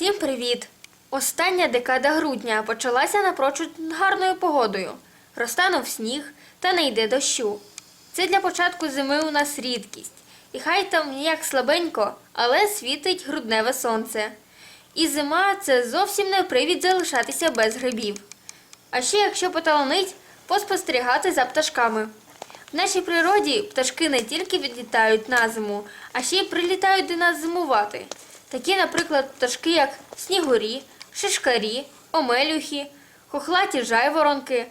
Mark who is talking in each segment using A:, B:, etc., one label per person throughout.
A: Всім привіт! Остання декада грудня почалася напрочуд гарною погодою. Розтанув сніг та не йде дощу. Це для початку зими у нас рідкість. І хай там ніяк слабенько, але світить грудневе сонце. І зима це зовсім не привід залишатися без грибів. А ще, якщо поталанить, поспостерігати за пташками. В нашій природі пташки не тільки відлітають на зиму, а ще й прилітають до нас зимувати. Такі, наприклад, пташки, як снігурі, шишкарі, омелюхи, хохлаті жайворонки,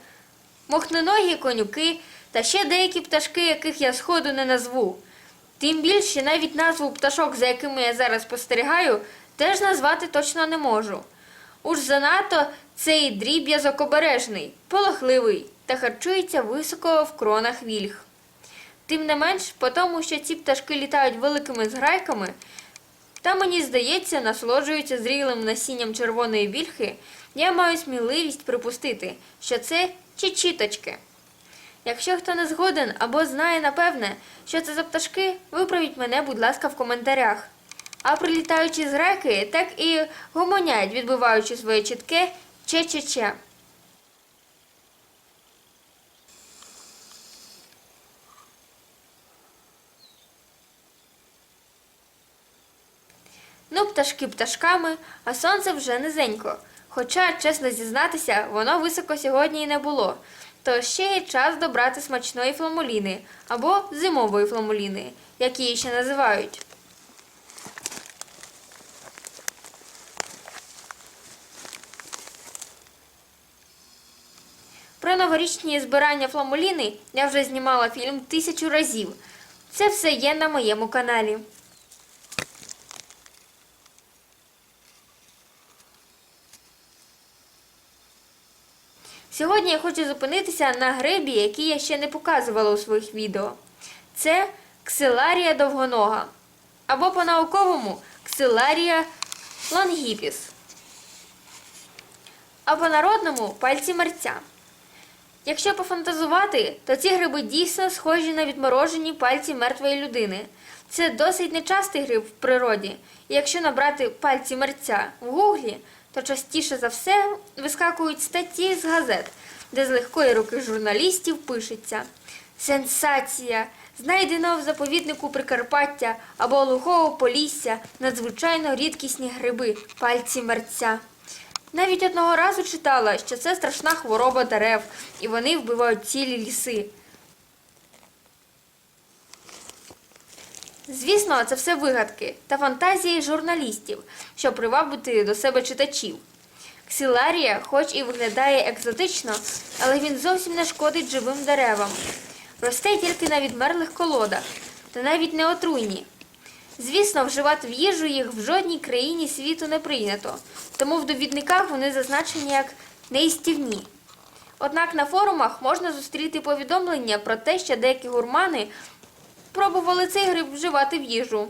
A: мохноногі конюки та ще деякі пташки, яких я сходу не назву. Тим більше навіть назву пташок, за якими я зараз спостерігаю, теж назвати точно не можу. Уж занадто цей дріб'язок обережний, полохливий та харчується високо в кронах вільг. Тим не менш, по тому, що ці пташки літають великими зграйками, та мені здається, насолоджуються зрілим насінням червоної вільхи, я маю сміливість припустити, що це чічіточки. Якщо хто не згоден або знає напевне, що це за пташки, виправіть мене, будь ласка, в коментарях. А прилітаючі з реки так і гомоняють, відбиваючи своє чітке че-че-че. Ну, пташки пташками, а сонце вже низенько. Хоча, чесно зізнатися, воно високо сьогодні і не було. То ще є час добрати смачної фламуліни або зимової фламуліни, як її ще називають. Про новорічні збирання фламуліни я вже знімала фільм тисячу разів. Це все є на моєму каналі. Сьогодні я хочу зупинитися на грибі, який я ще не показувала у своїх відео. Це ксиларія довгонога. Або по-науковому ксиларія лонгіпіс. А по-народному пальці мерця. Якщо пофантазувати, то ці гриби дійсно схожі на відморожені пальці мертвої людини. Це досить нечастий гриб в природі, і якщо набрати пальці мерця в гуглі, то частіше за все вискакують статті з газет, де з легкої руки журналістів пишеться Сенсація! Знайдено в заповіднику Прикарпаття або глухого Полісся надзвичайно рідкісні гриби пальці мерця. Навіть одного разу читала, що це страшна хвороба дерев, і вони вбивають цілі ліси. Звісно, це все вигадки та фантазії журналістів, щоб привабити до себе читачів. Ксиларія, хоч і виглядає екзотично, але він зовсім не шкодить живим деревам. Росте тільки на відмерлих колодах, та навіть не отруйні. Звісно, вживати в їжу їх в жодній країні світу не прийнято, тому в довідниках вони зазначені як неїстівні. Однак на форумах можна зустріти повідомлення про те, що деякі гурмани пробували цей гриб вживати в їжу.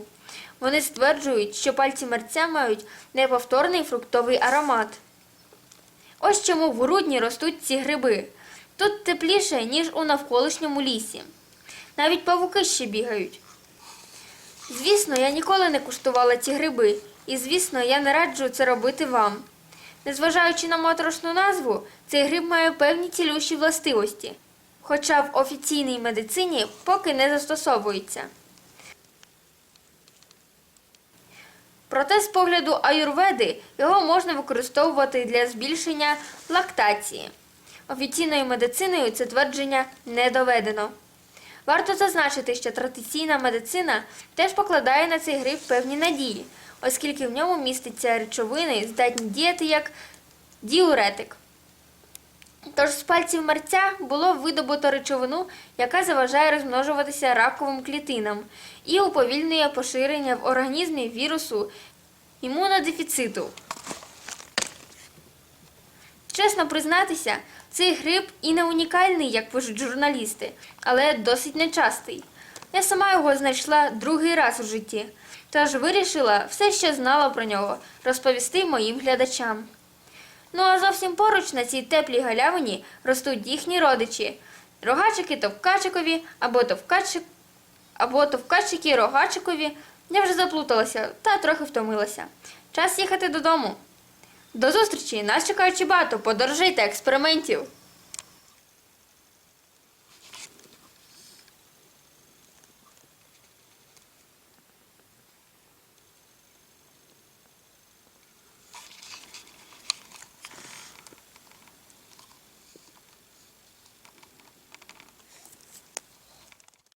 A: Вони стверджують, що пальці мерця мають неповторний фруктовий аромат. Ось чому в грудні ростуть ці гриби. Тут тепліше, ніж у навколишньому лісі. Навіть павуки ще бігають. Звісно, я ніколи не куштувала ці гриби, і, звісно, я не раджу це робити вам. Незважаючи на моторошну назву, цей гриб має певні цілющі властивості, хоча в офіційній медицині поки не застосовується. Проте з погляду аюрведи його можна використовувати для збільшення лактації. Офіційною медициною це твердження не доведено. Варто зазначити, що традиційна медицина теж покладає на цей гриб певні надії, оскільки в ньому містяться речовини, здатні діяти як діуретик. Тож з пальців мерця було видобуто речовину, яка заважає розмножуватися раковим клітинам і уповільнює поширення в організмі вірусу імунодефіциту. Чесно признатися, цей гриб і не унікальний, як пишуть журналісти, але досить нечастий. Я сама його знайшла другий раз у житті, тож вирішила все, що знала про нього, розповісти моїм глядачам. Ну а зовсім поруч на цій теплій галявині ростуть їхні родичі рогачики товкачикові або товкачик, або товкачики рогачикові Я вже заплуталася та трохи втомилася. Час їхати додому. До зустрічі! Нас чекають багато подорожей та експериментів.